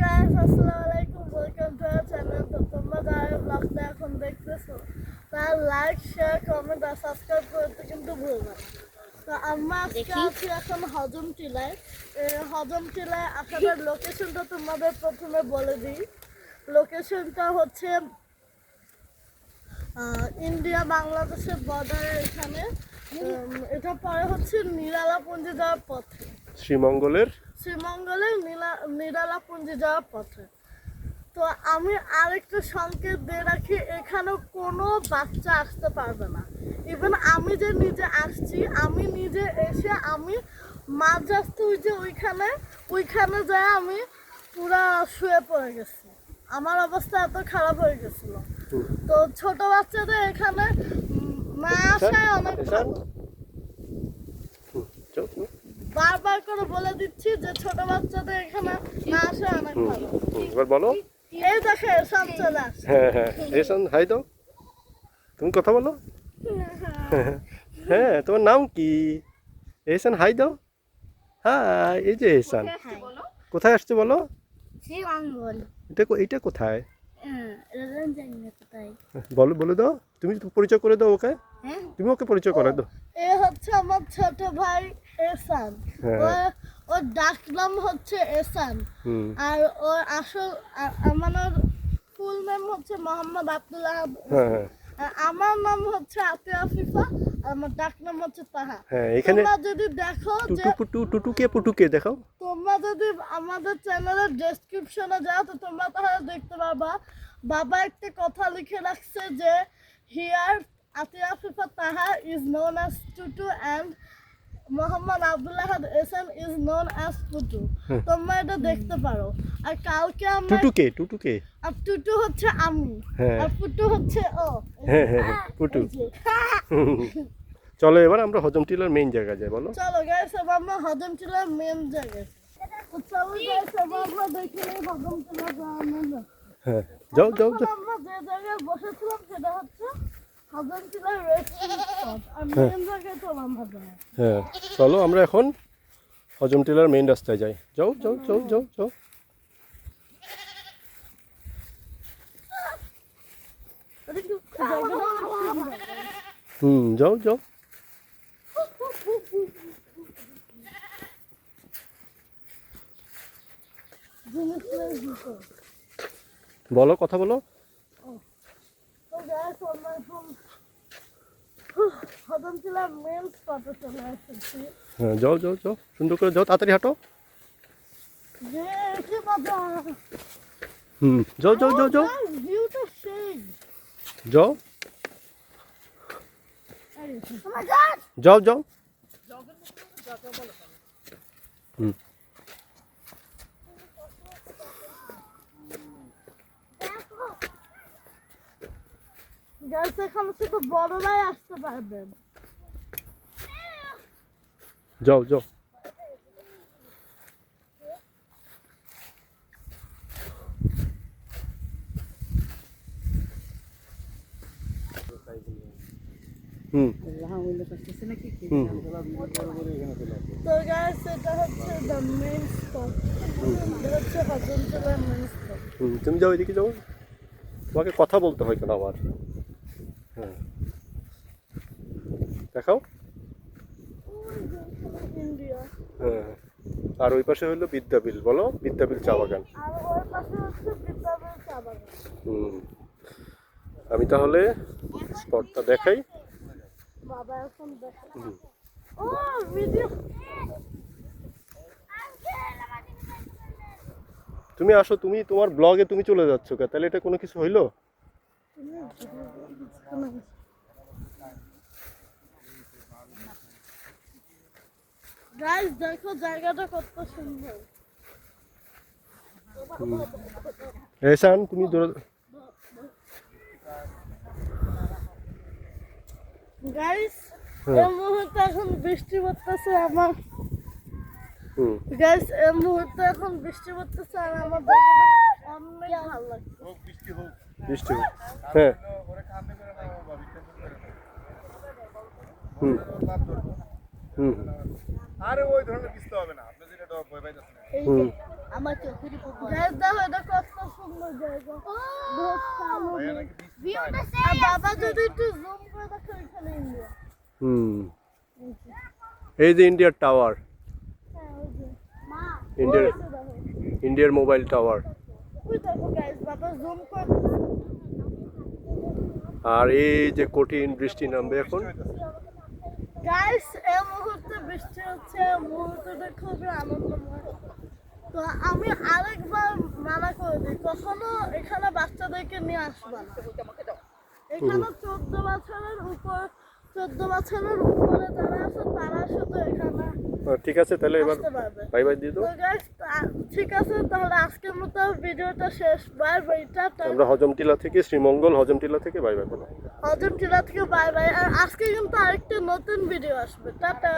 Guys আসসালামু আলাইকুম welcome to our channel তো তোমরা যারা ব্লগটা এখন দেখতেছো তার লাইক শেয়ার কমেন্ট আর সাবস্ক্রাইব করতে কিন্তু ভুলবে না। তো আমরা আজকে আছি এখন হজম টিলায়। হজম টিলায় আসার লোকেশনটা তোমাদের প্রথমে বলে দিই। লোকেশনটা হচ্ছে আহ, ইন্ডিয়া বাংলাদেশের বর্ডারের এখানে। এটা পরে হচ্ছে নিরালা নিরালাপুঞ্জি যাওয়ার পথে। শ্রীমঙ্গলের শ্রীমঙ্গলের নীলা নিরালাপুঞ্জি যাওয়ার পথে। তো আমি আরেকটা সংকেত দিয়ে রাখি এখানে কোনো বাচ্চা আসতে পারবে না। ইভেন আমি যে নিজে আসছি আমি নিজে এসে আমি মাঝ রাস্তা ওই যে ওইখানে ওইখানে যায় আমি পুরা শুয়ে পড়ে গেছি। আমার অবস্থা এত খারাপ হয়ে গেছিল। তো ছোট বাচ্চাদের এখানে না আসায় অনেক বারবার করে বলে দিচ্ছি যে ছোট বাচ্চাদের এখানে না আসে অনেক ভালো। এবার বলো। এই দেখে সব চলে আসছে। হ্যাঁ হ্যাঁ। এসান হাই দাও। তুমি কথা বলো। হ্যাঁ তোমার নাম কি? এসান হাই দাও। হ্যাঁ এই যে এসান কোথায় আসছে বলো? এটা এটা কোথায়? বলো বলে দাও। তুমি পরিচয় করে দাও ওকে। হ্যাঁ। তুমি ওকে পরিচয় করে দাও। এ হচ্ছে আমার ছোট ভাই। এসান। হ্যাঁ। ওর ডাক নাম হচ্ছে এসান। আর ওর আসল আমার ফুল নাম হচ্ছে মোহাম্মদ আব্দুল্লাহ হ্যাঁ হ্যাঁ। আমার নাম হচ্ছে আতিয়া ফিফা আর আমার ডাক নাম হচ্ছে তাহা। হ্যাঁ এখানে তোমরা যদি দেখো টুটু টুটুকে পুটুকে দেখাও। তোমরা যদি আমাদের চ্যানেলের ডেসক্রিপশনে যাও তো তোমরা তাহলে দেখতে পারবা বাবা একটা কথা লিখে রাখছে যে here Atiya Fifa Taha is known as Tutu and Mohammad Abdullah Ehsan is known as Tutu. তোমরা এটা দেখতে পারো। আর কালকে আমরা টুটুকে টুটুকে। আর টুটু হচ্ছে আমি। হ্যাঁ। আর ফুটু হচ্ছে ও। হ্যাঁ হ্যাঁ হ্যাঁ পুটু চলো এবার আমরা হজম টিলার মেইন জায়গায় যাই বলো। চলো গাইস এবার আমরা হজম টিলার মেন জায়গায়। চলো গাইস এবার আমরা দেখে নিই হজম টিলা যাওয়ার হ্যাঁ যাও যাও যাও। আমরা যে জায়গায় বসেছিলাম সেটা হচ্ছে হ্যাঁ। হ্যাঁ। চলো আমরা এখন হজম টিলার মেইন রাস্তায় যাই। যাও যাও যাও যাও যাও। হুম যাও যাও। বলো কথা বলো। তো গাইস আমরা এখন হজম টিলার মেন স্পটে চলে এসেছি হ্যাঁ যাও যাও যাও। সুন্দর করে যাও, তাড়াতাড়ি হাঁটো। যে কি মজা হুম, যাও যাও যাও যাও। ভিউটা সেই যাও। Oh my god! যাও যাও। হুম। গাইস এখানে শুধু বড়রাই আসতে পারবেন যাও যাও। তো গাইস এটা হচ্ছে দ্য মেইন স্পট এটা হচ্ছে স্পট তুমি যাও এদিকে যাও। তোমাকে কথা বলতে হয় কেন আবার? হ্যাঁ দেখাও। হ্যাঁ আর ওই পাশে হলো বিদ্যাবিল বলো বিদ্যাবিল চা বাগান। হুম। আমি তাহলে স্পটটা দেখাই। বাবা এখন হুম। ও ভিডিও। তুমি আসো তুমি তোমার ব্লগে তুমি চলে যাচ্ছ কে? তাহলে এটা কোনো কিছু হইল? গাইস দেখো জায়গাটা কত সুন্দর। এসান তুমি গাইস। এই মুহূর্তে এখন বৃষ্টি পড়তেছে আমার। গাইস এই মুহূর্তে এখন বৃষ্টি পড়তেছে আর আমার জায়গাটা অনেক ভালো লাগছে। বৃষ্টি হোক। হ্যাঁ। হুম। হুম। আরে ওই ধরনের কিস্তি হবে না। আপনি যেটা ভয় পাইতেছেন। এই হুম। যে আমার চোখের উপর গাইস কত সুন্দর জায়গা। বহুত কালো মেঘ। আর বাবা যদি একটু জুম করে দেখো এখানে ইন্ডিয়া হুম। এই যে ইন্ডিয়ার টাওয়ার হ্যাঁ ওই যে। মা ইন্ডিয়ার। ইন্ডিয়ার মোবাইল টাওয়ার আর এই যে কঠিন বৃষ্টি নামবে এখন। গাইস এই মুহূর্তে বৃষ্টি হচ্ছে মুহূর্তটা খুবই আনন্দময়। তো আমি আরেকবার মানা করে দিই কখনো এখানে বাচ্চাদেরকে নিয়ে আসবা না। এখানে চোদ্দ বছরের উপর চোদ্দ বছরের উপরে যারা আছে তারা শুধু এখানে ঠিক আছে তাহলে এবার বাই বাই দিয়ে দাও। ঠিক আছে তাহলে আজকের মতো ভিডিওটা শেষ। বাই বাই টাটা আমরা হজমটিলা থেকে শ্রীমঙ্গল হজমটিলা থেকে বাই বাই বলো। হজম টিলা থেকে বাই বাই আর আজকে কিন্তু আরেকটা নতুন ভিডিও আসবে। টাটা।